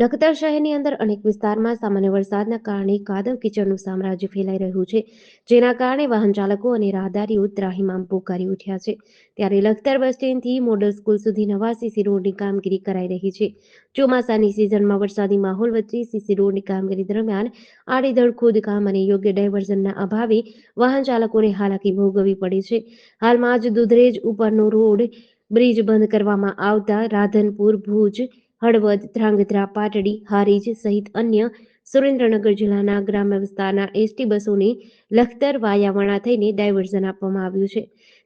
લખતર શહેરની અંદર અનેક વિસ્તારમાં સામાન્ય વરસાદના કારણે કાદવ કિચડનું સામ્રાજ્ય ફેલાઈ રહ્યું છે, જેના કારણે વાહન ચાલકો અને રાહદારીઓ ત્રાહીમામ પોકારી ઉઠ્યા છે. ત્યારે લખતર બસ સ્ટેન્ડથી મોડલ સ્કૂલ સુધી નવા સીસી રોડની કામગીરી કરાઈ રહી છે. ચોમાસાની સિઝનમાં વરસાદી માહોલ વચ્ચે સીસી રોડની કામગીરી દરમિયાન આડેધડ ખોદકામ અને યોગ્ય ડાયવર્ઝનના અભાવે વાહન ચાલકોને હાલાકી ભોગવવી પડે છે. હાલમાં જ દુધરેજ ઉપરનો રોડ બ્રિજ બંધ કરવામાં આવતા રાધનપુર, ભુજ હળવદ, ધ્રાંગધ્રા, પાટડી, હારીજ સહિત અન્ય સુરેન્દ્રનગર જિલ્લાના ગ્રામ્ય વિસ્તારના એસટી બસોને લખતર વાયા વણા થઈને ડાયવર્ઝન આપવામાં આવ્યું છે.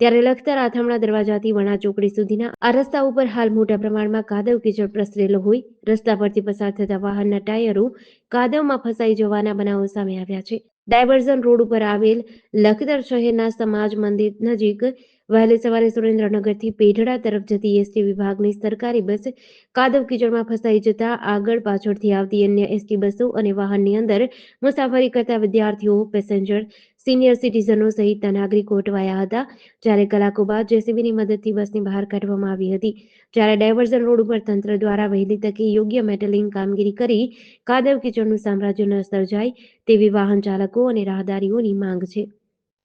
ત્યારે લખતર, આથમણા દરવાજાથી વણા ચોકડી સુધીના આ રસ્તા ઉપર હાલ મોટા પ્રમાણમાં કાદવ કીચડ પ્રસરેલો હોય. રસ્તા પરથી પસાર થતા વાહનના ટાયરો કાદવમાં ફસાઈ જવાના બનાવો સામે આવ્યા છે. ડાયવર્ઝન રોડ ઉપર આવેલ લખતર શહેરના સમાજ મંદિર નજીક વહેલી સવારે સુરેન્દ્રનગરથી પેઢડા તરફ જતી એસટી વિભાગની સરકારી બસ કાદવ કીચડમાં ફસાઈ જતા આગળ પાછળથી આવતી અન્ય એસટી બસો અને વાહનની અંદર મુસાફરી કરતા વિદ્યાર્થીઓ, પેસેન્જર, સિનિયર સિટીઝનો સહિતના નાગરિકો અટવાયા હતા. જ્યારે કલાકો બાદ જેસીબીની મદદથી બસની બહાર કાઢવામાં આવી હતી. જ્યારે ડાયવર્ઝન રોડ ઉપર તંત્ર દ્વારા વહેલી તકે યોગ્ય મેટલિંગ કામગીરી કરી કાદવ કીચડનું સામ્રાજ્ય ન સર્જાય તેવી વાહન ચાલકો અને રાહદારીઓની માંગ છે.